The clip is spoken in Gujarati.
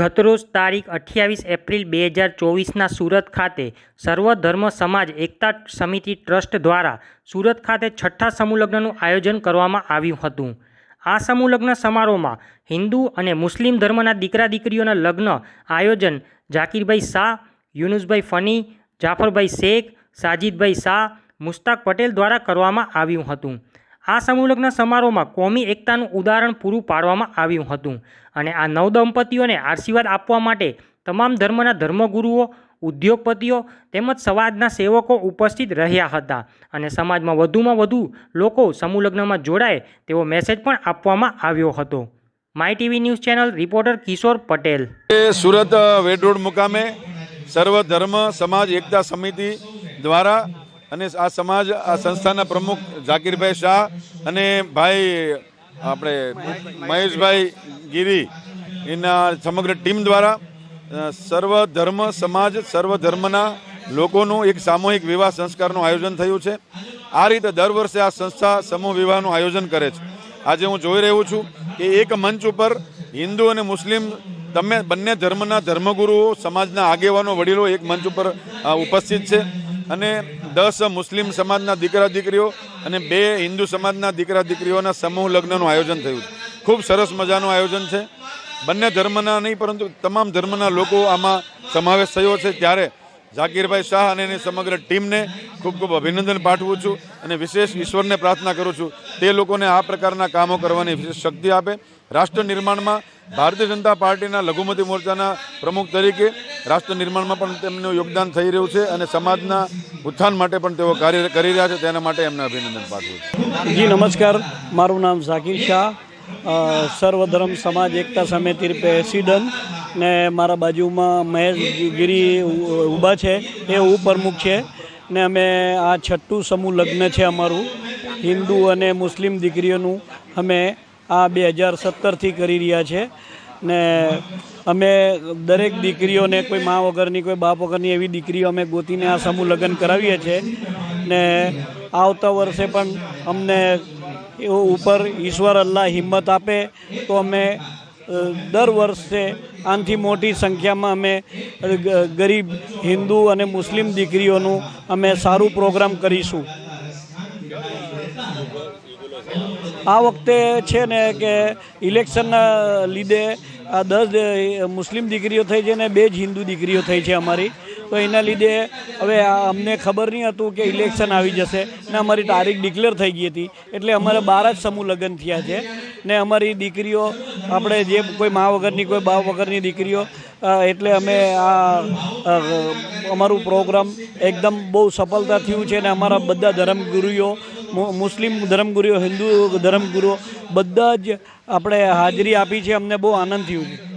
ગતરોજ તારીખ અઠ્યાવીસ એપ્રિલ બે હજાર ચોવીસના સુરત ખાતે સર્વ ધર્મ સમાજ એકતા સમિતિ ટ્રસ્ટ દ્વારા સુરત ખાતે છઠ્ઠા સમૂહલગ્નનું આયોજન કરવામાં આવ્યું હતું. આ સમૂહલગ્ન સમારોહમાં હિન્દુ અને મુસ્લિમ ધર્મના દીકરા દીકરીઓના લગ્ન, આયોજન, ઝાકીરભાઈ શાહ, યુનુસભાઈ ફની, જાફરભાઈ શેખ, સાજિદભાઈ શાહ મુશ્તાક પટેલ દ્વારા કરવામાં આવ્યું હતું. આ સમૂહલગ્ન સમારોહમાં કોમી એકતાનું ઉદાહરણ પૂરું પાડવામાં આવ્યું હતું અને આ નવદંપતીઓને આશીર્વાદ આપવા માટે તમામ ધર્મના ધર્મગુરુઓ, ઉદ્યોગપતિઓ તેમજ સમાજના સેવકો ઉપસ્થિત રહ્યા હતા અને સમાજમાં વધુમાં વધુ લોકો સમૂહલગ્નમાં જોડાય તેવો મેસેજ પણ આપવામાં આવ્યો હતો. My TV news channel reporter Kishore Patel. Surat Ved road મુકામે સર્વ ધર્મ સમાજ એકતા સમિતિ દ્વારા અને આ સમાજ, આ સંસ્થાના પ્રમુખ ઝાકીરભાઈ શાહ અને ભાઈ, આપણે મહેશભાઈ ગીરી, એના સમગ્ર ટીમ દ્વારા સર્વ ધર્મ સમાજ સર્વ ધર્મના લોકોનું એક સામૂહિક વિવાહ સંસ્કારનું આયોજન થયું છે. આ રીતે દર વર્ષે આ સંસ્થા સમૂહ વિવાહનું આયોજન કરે છે. આજે હું જોઈ રહ્યો છું કે એક મંચ ઉપર હિન્દુ અને મુસ્લિમ તમે બંને ધર્મના ધર્મગુરુઓ, સમાજના આગેવાનો, વડીલો એક મંચ ઉપર ઉપસ્થિત છે. અને દસ મુસ્લિમ સમાજના દીકરા દીકરીઓ અને બે હિન્દુ સમાજના દીકરા દીકરીઓના સમૂહ લગ્નનું આયોજન થયું ખૂબ સરસ મજાનું આયોજન છે. બંને ધર્મના નહીં, પરંતુ તમામ ધર્મના લોકો આમાં સમાવેશ થયો છે. ત્યારે ઝાકીરભાઈ શાહ અને એની સમગ્ર ટીમને ખૂબ ખૂબ અભિનંદન પાઠવું છું અને વિશેષ ઈશ્વરને પ્રાર્થના કરું છું. તે લોકોને આ પ્રકારના કામો કરવાની વિશેષ શક્તિ આપે. રાષ્ટ્ર નિર્માણમાં ભારતીય જનતા પાર્ટીના લઘુમતી મોરચાના પ્રમુખ તરીકે રાષ્ટ્ર નિર્માણમાં પણ તેમનું યોગદાન થઈ રહ્યું છે અને સમાજના ઉત્થાન માટે પણ તેઓ કાર્ય કરી રહ્યા છે. તેના માટે એમને અભિનંદન પાઠવું છું. જી, નમસ્કાર. મારું નામ ઝાકીર શાહ. સર્વધર્મ સમાજ એકતા સમિતિ પ્રેસિડન્ટ ને મારા બાજુમાં મહેશ ગીરી ઊભા છે, એ ઉપપ્રમુખ છે. ને અમે આ છઠ્ઠું સમૂહ લગ્ન છે અમારું. હિન્દુ અને મુસ્લિમ દીકરીઓનું અમે આ બે હજાર સત્તરથી કરી રહ્યા છે. ને અમે દરેક દીકરીઓને કોઈ મા વગરની, કોઈ બાપ વગરની એવી દીકરીઓ અમે ગોતીને આ સમૂહ લગ્ન કરાવીએ છીએ ને આવતા વર્ષે પણ અમને ઉપર ઈશ્વર અલ્લાહ હિંમત આપે તો અમે દર વર્ષે આનાથી મોટી સંખ્યામાં અમે ગરીબ હિન્દુ અને મુસ્લિમ દીકરીઓનું અમે સારું પ્રોગ્રામ કરીશું. આ વખતે છે ને કે ઇલેક્શનના લીધે આ દસ મુસ્લિમ દીકરીઓ થઈ છે ને બે જ હિન્દુ દીકરીઓ થઈ છે અમારી. તો એના લીધે હવે અમને ખબર નહીં હતું કે ઇલેક્શન આવી જશે ને અમારી તારીખ ડિક્લેર થઈ ગઈ હતી. એટલે અમારે બાર જ સમૂહ લગ્ન થયા છે. ને અમારી દીકરીઓ આપણે જે કોઈ મા વગરની, કોઈ બા વગરની દીકરીઓ એટલે અમે આ અમારું પ્રોગ્રામ એકદમ બહુ સફળતા થયું છે અને અમારા બધા ધર્મગુરુઓ મુસ્લિમ ધર્મગુરુઓ, હિન્દુ ધર્મગુરુઓ બધા જ આપણે હાજરી આપી છે. અમને બહુ આનંદ થયું છે.